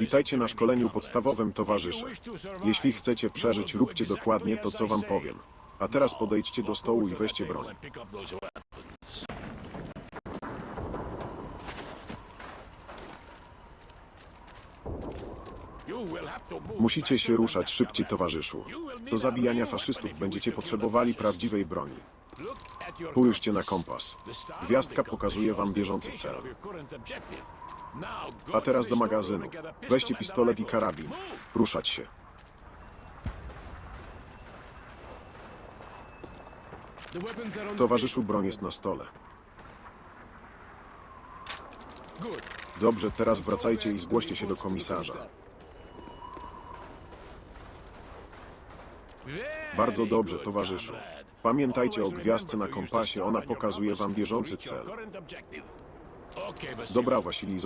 Witajcie na szkoleniu podstawowym, towarzysze. Jeśli chcecie przeżyć, róbcie dokładnie to, co wam powiem. A teraz podejdźcie do stołu i weźcie broń. Musicie się ruszać szybciej, towarzyszu. Do zabijania faszystów będziecie potrzebowali prawdziwej broni. Spójrzcie na kompas. Gwiazdka pokazuje wam bieżący cel. A teraz do magazynu. Weźcie pistolet i karabin. Ruszać się. Towarzyszu, broń jest na stole. Dobrze, teraz wracajcie i zgłoście się do komisarza. Bardzo dobrze, towarzyszu. Pamiętajcie o gwiazdce na kompasie, ona pokazuje wam bieżący cel. Dobra, Wasilij,